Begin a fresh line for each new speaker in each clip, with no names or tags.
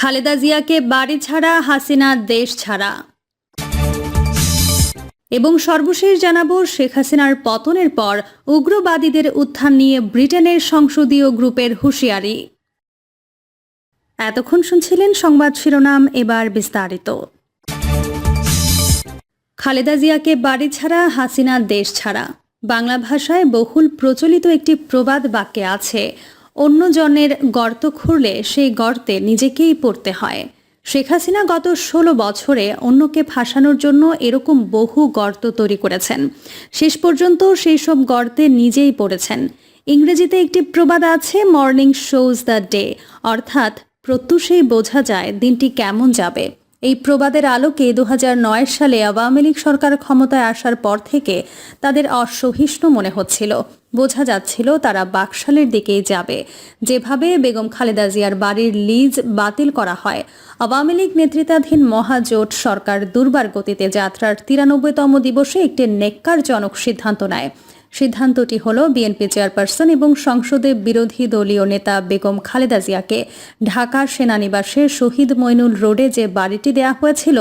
খালেদা জিয়াকে বাড়ি ছাড়া, হাসিনা দেশ ছাড়া। এবং সর্বশেষ জানাব, শেখ হাসিনার পতনের পর উগ্রবাদীদের উত্থান নিয়ে ব্রিটেনের সংসদীয় গ্রুপের হুঁশিয়ারি। এতক্ষণ শুনছিলেন সংবাদ শিরোনাম, এবার বিস্তারিত। খালেদা জিয়াকে বাড়ি ছাড়া, হাসিনা দেশ ছাড়া। বাংলা ভাষায় বহুল প্রচলিত একটি প্রবাদ বাক্যে আছে অন্য জনের গর্ত খুঁড়লে সেই গর্তে নিজেকেই পড়তে হয়। শেখ হাসিনা গত ষোলো বছরে অন্যকে ফাঁসানোর জন্য এরকম বহু গর্ত তৈরি করেছেন। শেষ পর্যন্ত সেই সব গর্তে নিজেই পড়েছেন। ইংরেজিতে একটি প্রবাদ আছে মর্নিং শোজ দ্য ডে অর্থাৎ প্রত্যুষেই বোঝা যায় দিনটি কেমন যাবে। এই প্রবাদের আলোকে দু হাজার নয় সালে আওয়ামী লীগ সরকার ক্ষমতায় আসার পর থেকে তাদের অসহিষ্ণু মনে হচ্ছিল। বোঝা যাচ্ছিল তারা বাকশালের দিকেই যাবে। যেভাবে বেগম খালেদা জিয়ার বাড়ির লিজ বাতিল করা হয়, আওয়ামী লীগ নেতৃত্বাধীন মহাজোট সরকার দুর্বার গতিতে যাত্রার তিরানব্বইতম দিবসে একটি নেককারজনক সিদ্ধান্ত নেয়। সিদ্ধান্তটি হল বিএনপি চেয়ারপারসন এবং সংসদে বিরোধী দলীয় নেতা বেগম খালেদা জিয়াকে ঢাকার সেনানিবাসে শহীদ মইনুল রোডে যে বাড়িটি দেয়া হয়েছিল,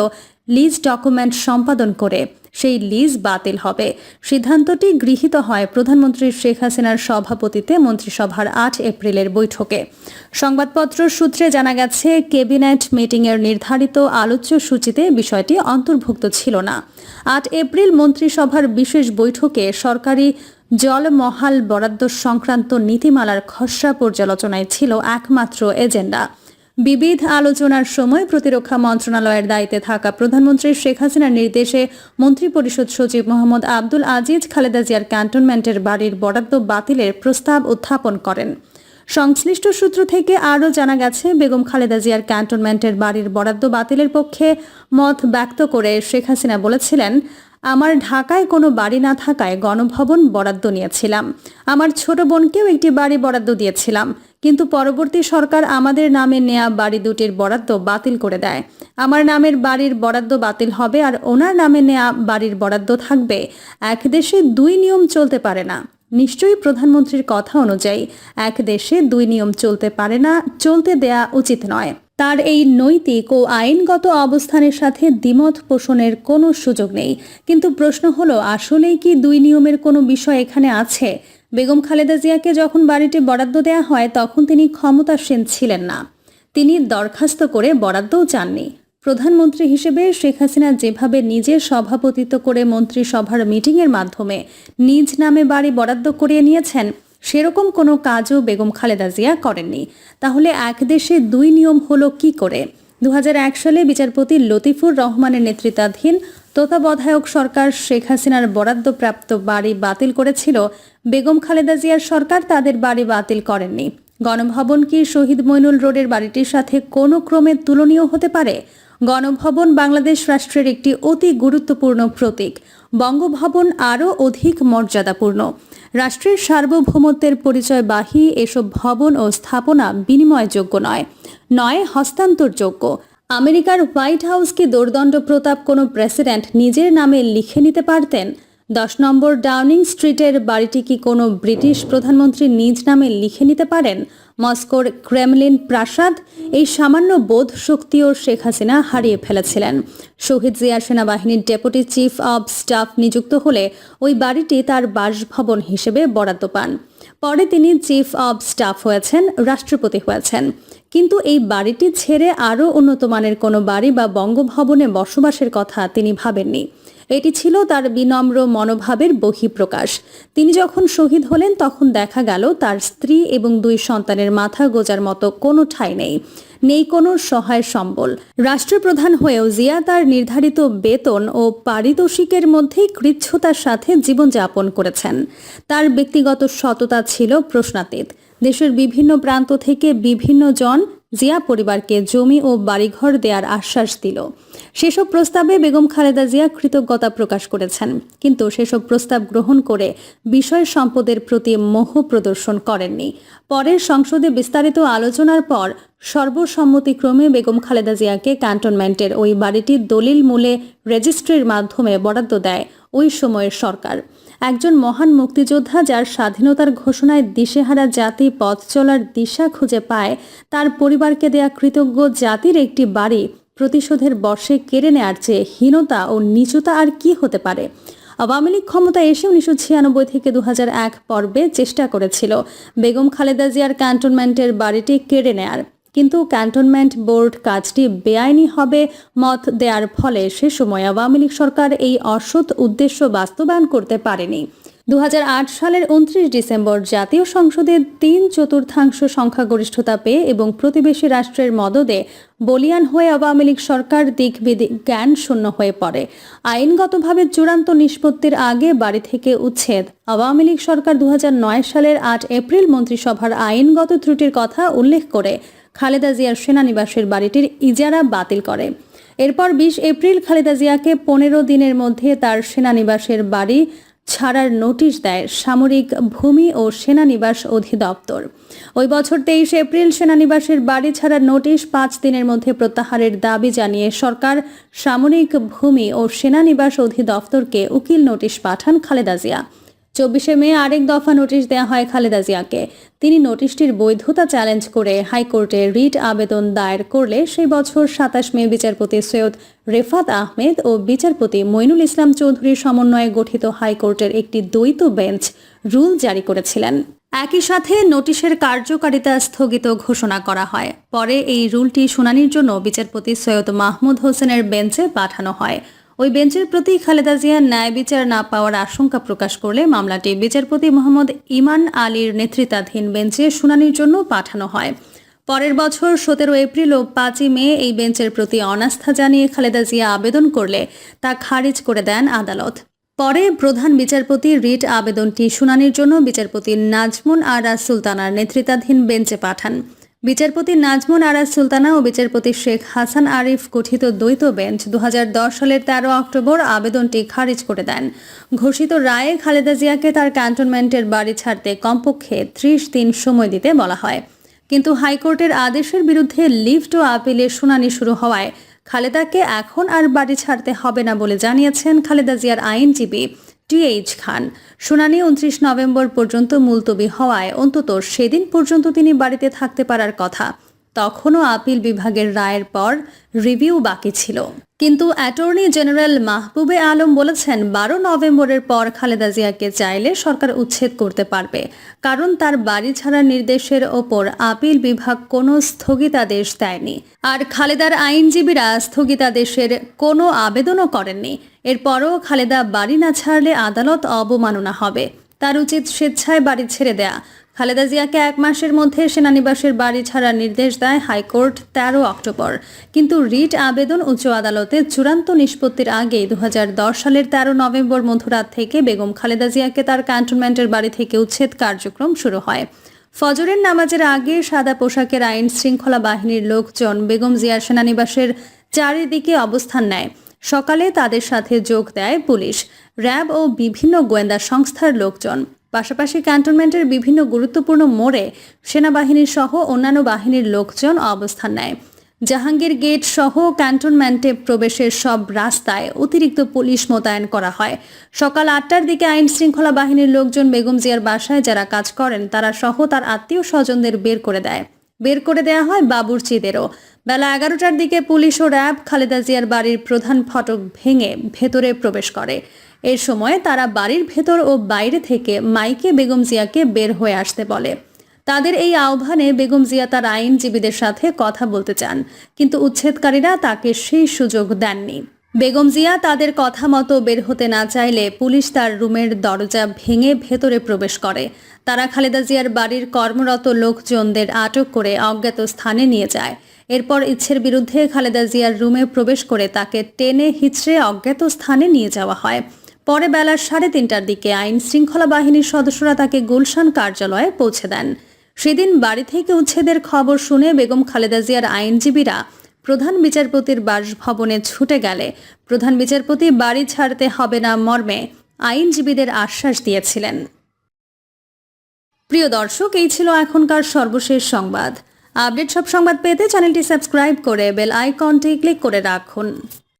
লিজ ডকুমেন্ট সম্পাদন করে সেই লিজ বাতিল হবে। সিদ্ধান্তটি গৃহীত হয় প্রধানমন্ত্রী শেখ হাসিনার সভাপতিতে মন্ত্রিসভার আট এপ্রিলের বৈঠকে। সংবাদপত্র সূত্রে জানা গেছে, ক্যাবিনেট মিটিংয়ের নির্ধারিত আলোচ্য সূচিতে বিষয়টি অন্তর্ভুক্ত ছিল না। আট এপ্রিল মন্ত্রিসভার বিশেষ বৈঠকে সরকারি জলমহাল বরাদ্দ সংক্রান্ত নীতিমালার খসড়া পর্যালোচনায় ছিল একমাত্র এজেন্ডা। বিবিধ আলোচনার সময় প্রতিরক্ষা মন্ত্রণালয়ের দায়িত্বে থাকা প্রধানমন্ত্রী শেখ হাসিনার নির্দেশে মন্ত্রিপরিষদ সচিব মোহাম্মদ আব্দুল আজিজ খালেদা জিয়ার ক্যান্টনমেন্টের বাড়ির বরাদ্দ বাতিলের প্রস্তাব উত্থাপন করেন। সংশ্লিষ্ট সূত্র থেকে আরও জানা গেছে, বেগম খালেদা জিয়ার ক্যান্টনমেন্টের বাড়ির বরাদ্দ বাতিলের পক্ষে মত ব্যক্ত করে শেখ হাসিনা বলেছিলেন আমার ঢাকায় কোনো বাড়ি না থাকায় গণভবন বরাদ্দ নিয়েছিলাম। আমার ছোট বোনকেও একটি বাড়ি বরাদ্দ দিয়েছিলাম। কিন্তু পরবর্তী সরকার আমাদের নামে নেয়া বাড়ি দুটির বরাদ্দ বাতিল করে দেয়। আমার নামের বাড়ির বরাদ্দ বাতিল হবে আর ওনার নামে নেয়া বাড়ির বরাদ্দ থাকবে। এক দেশে দুই নিয়ম চলতে পারে না। নিশ্চয়ই প্রধানমন্ত্রীর কথা অনুযায়ী, এক দেশে দুই নিয়ম চলতে পারে না, চলতে দেয়া উচিত নয়। তার এই নৈতিক ও আইনগত অবস্থানের সাথে দ্বিমত পোষণের কোনো সুযোগ নেই। কিন্তু প্রশ্ন হলো, আসলেই কি দুই নিয়মের কোনো বিষয় এখানে আছে? বেগম খালেদা জিয়াকে যখন বাড়িটি বরাদ্দ দেওয়া হয়, তখন তিনি ক্ষমতাসীন ছিলেন না। তিনি দরখাস্ত করে বরাদ্দও চাননি। প্রধানমন্ত্রী হিসেবে শেখ হাসিনা যেভাবে নিজের সভাপতিত্ব করে মন্ত্রিসভার মিটিংয়ের মাধ্যমে নিজ নামে বাড়ি বরাদ্দ করিয়ে নিয়েছেন সেরকম কোনো কাজও বেগম খালেদা জিয়া করেননি। তাহলে এক দেশে দুই নিয়ম হলো কি করে? দু হাজার এক সালে বিচারপতি লতিফুর রহমানের নেতৃত্বাধীন তত্ত্বাবধায়ক সরকার শেখ হাসিনার বরাদ্দপ্রাপ্ত বাড়ি বাতিল করেছিল। বেগম খালেদা জিয়ার সরকার তাদের বাড়ি বাতিল করেননি। গণভবন কি শহীদ মইনুল রোডের বাড়িটির সাথে কোনো ক্রমে তুলনীয় হতে পারে? গণভবন বাংলাদেশ রাষ্ট্রের একটি অতি গুরুত্বপূর্ণ প্রতীক। বঙ্গভবন আরও অধিক মর্যাদাপূর্ণ। রাষ্ট্রের সার্বভৌমত্বের পরিচয়বাহী এসব ভবন ও স্থাপনা বিনিময়যোগ্য নয়। নয়, হস্তান্তরযোগ্য। আমেরিকার হোয়াইট হাউসকে দোর্দণ্ড প্রতাপ কোনো প্রেসিডেন্ট নিজের নামে লিখে নিতে পারতেন? দশ নম্বর ডাউনিং স্ট্রিটের বাড়িটি কি কোনো ব্রিটিশ প্রধানমন্ত্রী নিজ নামে লিখে নিতে পারেন? মস্কোর ক্রেমলিন প্রাসাদ? এই সামান্য বোধ শক্তিও শেখ হাসিনা হারিয়ে ফেলেছিলেন। শহীদ জিয়া সেনাবাহিনীর ডেপুটি চিফ অব স্টাফ নিযুক্ত হলে ওই বাড়িটি তার বাসভবন হিসেবে বরাদ্দ পান। পরে তিনি চিফ অব স্টাফ হয়েছেন, রাষ্ট্রপতি হয়েছেন। কিন্তু এই বাড়িটি ছেড়ে আরও উন্নত মানের কোনো বাড়ি বা বঙ্গভবনে বসবাসের কথা তিনি ভাবেননি। এটি ছিল তার বিনম্র মনোভাবের বহিঃপ্রকাশ। তিনি যখন শহীদ হলেন, তখন দেখা গেল তার স্ত্রী এবং দুই সন্তানের মাথা গোজার মতো কোনো ঠাই নেই। নেই কোনো সহায় সম্বল। রাষ্ট্রপ্রধান হয়েও জিয়া তার নির্ধারিত বেতন ও পারিতোষিকের মধ্যেই কৃচ্ছতার সাথে জীবনযাপন করেছেন। তার ব্যক্তিগত সততা ছিল প্রশ্নাতীত। দেশের বিভিন্ন প্রান্ত থেকে বিভিন্ন জন জিয়া পরিবারকে জমি ও বাড়িঘর দেওয়ার আশ্বাস দিল। সেসব প্রস্তাবে বেগম খালেদা জিয়া কৃতজ্ঞতা প্রকাশ করেছেন। কিন্তু সেসব প্রস্তাব গ্রহণ করে বিষয় সম্পদের প্রতি মোহ প্রদর্শন করেননি। পরের সংসদে বিস্তারিত আলোচনার পর সর্বসম্মতিক্রমে বেগম খালেদা জিয়াকে ক্যান্টনমেন্টের ওই বাড়িটি দলিল মূলে রেজিস্ট্রির মাধ্যমে বরাদ্দ দেয় ওই সময়ের সরকার। একজন মহান মুক্তিযোদ্ধা যার স্বাধীনতার ঘোষণায় দিশেহারা জাতি পথ চলার দিশা খুঁজে পায়, তার পরিবারকে দেয়া কৃতজ্ঞ জাতির একটি বাড়ি প্রতিশোধের বর্ষে কেড়ে নেয়ার চেয়ে হীনতা ও নিচুতা আর কি হতে পারে? আওয়ামী লীগ ক্ষমতায় এসে উনিশশো ছিয়ানব্বই থেকে দু পর্বে চেষ্টা করেছিল বেগম খালেদা জিয়ার ক্যান্টনমেন্টের বাড়িটি কেড়ে নেয়ার। কিন্তু ক্যান্টনমেন্ট বোর্ড কাজটি বেআইনি হবে মত দেওয়ার ফলে সে সময় আওয়ামী লীগ সরকার এই অসৎ উদ্দেশ্য বাস্তবায়ন করতে পারেনি। দু হাজার আট সালের উনত্রিশ ডিসেম্বর জাতীয় সংসদে তিন চতুর্থাংশ সংখ্যাগরিষ্ঠতা পেয়ে এবং প্রতিবেশী রাষ্ট্রের মদদে বলিয়ান হয়ে আওয়ামী লীগ সরকার দিক জ্ঞান শূন্য হয়ে পড়ে। আইনগতভাবে চূড়ান্ত নিষ্পত্তির আগে বাড়ি থেকে উচ্ছেদ। আওয়ামী লীগ সরকার দু হাজার নয় সালের আট এপ্রিল মন্ত্রিসভার আইনগত ত্রুটির কথা উল্লেখ করে খালেদা জিয়ার সেনানিবাসের বাড়িটির ইজারা বাতিল করে। এরপর বিশ এপ্রিল খালেদা জিয়াকে পনেরো দিনের মধ্যে তার সেনানিবাসের বাড়ি ছাড়ার নোটিশ দেয় সামরিক ভূমি ও সেনানিবাস অধিদপ্তর। ওই বছর তেইশ এপ্রিল সেনানিবাসের বাড়ি ছাড়ার নোটিশ পাঁচ দিনের মধ্যে প্রত্যাহারের দাবি জানিয়ে সরকার সামরিক ভূমি ও সেনানিবাস অধিদপ্তরকে উকিল নোটিশ পাঠান খালেদা জিয়া। চব্বিশে মে আরেক দফা নোটিশ দেয়া হয় খালেদা জিয়াকে। তিনি নোটিশটির বৈধতা চ্যালেঞ্জ করে হাইকোর্টে রিট আবেদন দায়ের করলে সেই বছর সাতাশ মে বিচারপতি সৈয়দ রেফাত আহমেদ ও বিচারপতি মইনুল ইসলাম চৌধুরীর সমন্বয়ে গঠিত হাইকোর্টের একটি দ্বৈত বেঞ্চ রুল জারি করেছিলেন। একই সাথে নোটিশের কার্যকারিতা স্থগিত ঘোষণা করা হয়। পরে এই রুলটি শুনানির জন্য বিচারপতি সৈয়দ মাহমুদ হোসেনের বেঞ্চে পাঠানো হয়। ওই বেঞ্চের প্রতি খালেদা জিয়া ন্যায় বিচার না পাওয়ার আশঙ্কা প্রকাশ করলে মামলাটি বিচারপতি মোহাম্মদ ইমান আলীর নেতৃত্বাধীন বেঞ্চে শুনানির জন্য পাঠানো হয়। পরের বছর সতেরো এপ্রিল ও পাঁচই মে এই বেঞ্চের প্রতি অনাস্থা জানিয়ে খালেদা জিয়া আবেদন করলে তা খারিজ করে দেন আদালত। পরে প্রধান বিচারপতি রিট আবেদনটি শুনানির জন্য বিচারপতি নাজমুন আরা সুলতানার নেতৃত্বাধীন বেঞ্চে পাঠান। বিচারপতি নাজমুন আরাজ সুলতানা ও বিচারপতি শেখ হাসান আরিফ গঠিত দ্বৈত বেঞ্চ দু হাজার দশ সালের তেরো অক্টোবর আবেদনটি খারিজ করে দেন। ঘোষিত রায়ে খালেদা জিয়াকে তার ক্যান্টনমেন্টের বাড়ি ছাড়তে কমপক্ষে ত্রিশ দিন সময় দিতে বলা হয়। কিন্তু হাইকোর্টের আদেশের বিরুদ্ধে লিফট ও আপিলের শুনানি শুরু হওয়ায় খালেদাকে এখন আর বাড়ি ছাড়তে হবে না বলে জানিয়েছেন খালেদা জিয়ার আইনজীবী। টিএইচ খান। শুনানি উনত্রিশ নভেম্বর পর্যন্ত মুলতবি হওয়ায় অন্তত সেদিন পর্যন্ত তিনি বাড়িতে থাকতে পারার কথা। তখনও আপিল বিভাগের রায়ের পর রিভিউ বাকি ছিল। কিন্তু অ্যাটর্নি জেনারেল মাহবুবে আলম বলেছেন, বারো নভেম্বরের পর খালেদা জিয়াকে চাইলে সরকার উচ্ছেদ করতে পারবে। কারণ তার বাড়ি ছাড়ার নির্দেশের ওপর আপিল বিভাগ কোনো স্থগিতাদেশ দেয়নি। আর খালেদার আইনজীবীরা স্থগিতাদেশের কোনো আবেদনও করেননি। এরপরও খালেদা বাড়ি না ছাড়লে আদালত অবমাননা হবে। তার উচিত স্বেচ্ছায় বাড়ি ছেড়ে দেয়া। খালেদা জিয়াকে এক মাসের মধ্যে সেনানিবাসের বাড়ি ছাড়ার নির্দেশ দেয় হাইকোর্ট তেরো অক্টোবর। কিন্তু রিট আবেদন উচ্চ আদালতে চূড়ান্ত নিষ্পত্তির আগেই দু সালের তেরো নভেম্বর মধ্যরাত থেকে বেগম খালেদা জিয়াকে তার ক্যান্টনমেন্টের বাড়ি থেকে উচ্ছেদ কার্যক্রম শুরু হয়। ফজরের নামাজের আগে সাদা পোশাকের আইন শৃঙ্খলা বাহিনীর লোকজন বেগম জিয়ার সেনানিবাসের চারিদিকে অবস্থান নেয়। সকালে তাদের সাথে যোগ দেয় পুলিশ। র্যাব ও বিভিন্ন গোয়েন্দা সংস্থার লোকজন। পাশাপাশি ক্যান্টনমেন্টের বিভিন্ন গুরুত্বপূর্ণ মোড়ে সেনাবাহিনীর সহ অন্যান্য বাহিনীর লোকজন অবস্থান নেয়। জাহাঙ্গীর গেট সহ ক্যান্টনমেন্টে প্রবেশের সব রাস্তায় অতিরিক্ত পুলিশ মোতায়েন করা হয়। সকাল আটটার দিকে আইন শৃঙ্খলা বাহিনীর লোকজন বেগম জিয়ার বাসায় যারা কাজ করেন, তারা সহ তার আত্মীয় স্বজনদের বের করে দেয়। বের করে দেয়া হয় বাবুরচিদেরও। বেলা এগারোটার দিকে পুলিশ ও র্যাব খালেদা জিয়ার বাড়ির প্রধান ফটক ভেঙে ভেতরে প্রবেশ করে। এর সময় তারা বাড়ির ভেতর ও বাইরে থেকে মাইকে বেগম জিয়াকে বের হয়ে আসতে বলে। তাদের এই আহ্বানে বেগম জিয়া তার আইনজীবীদের সাথে কথা বলতে চান, কিন্তু উচ্ছেদকারীরা তাকে সেই সুযোগ দেননি। বেগম জিয়া তাদের কথা মতো বের হতে না চাইলে পুলিশ তার রুমের দরজা ভেঙে ভেতরে প্রবেশ করে। তারা খালেদা জিয়ার বাড়ির কর্মরত লোকজনদের আটক করে অজ্ঞাত স্থানে নিয়ে যায়। এরপর ইচ্ছের বিরুদ্ধে খালেদা জিয়ার রুমে প্রবেশ করে তাকে টেনে হিচড়ে অজ্ঞাত স্থানে নিয়ে যাওয়া হয়। পরে বেলা সাড়ে তিনটার দিকে আইন শৃঙ্খলা বাহিনীর সদস্যরা তাকে গুলশান কার্যালয়ে পৌঁছে দেন। সেদিন বাড়ি থেকে উচ্ছেদের খবর শুনে বেগম খালেদা জিয়ার আইনজীবীরা প্রধান বিচারপতির বাসভবনে ছুটে গেলে, প্রধান বিচারপতি বাড়ি ছাড়তে হবে না মর্মে আইনজীবীদের আশ্বাস দিয়েছিলেন। প্রিয় দর্শক, এই ছিল এখনকার সর্বশেষ সংবাদ। আপডেট সব সংবাদ পেতে চ্যানেলটি সাবস্ক্রাইব করে বেল আইকনটি ক্লিক করে রাখুন।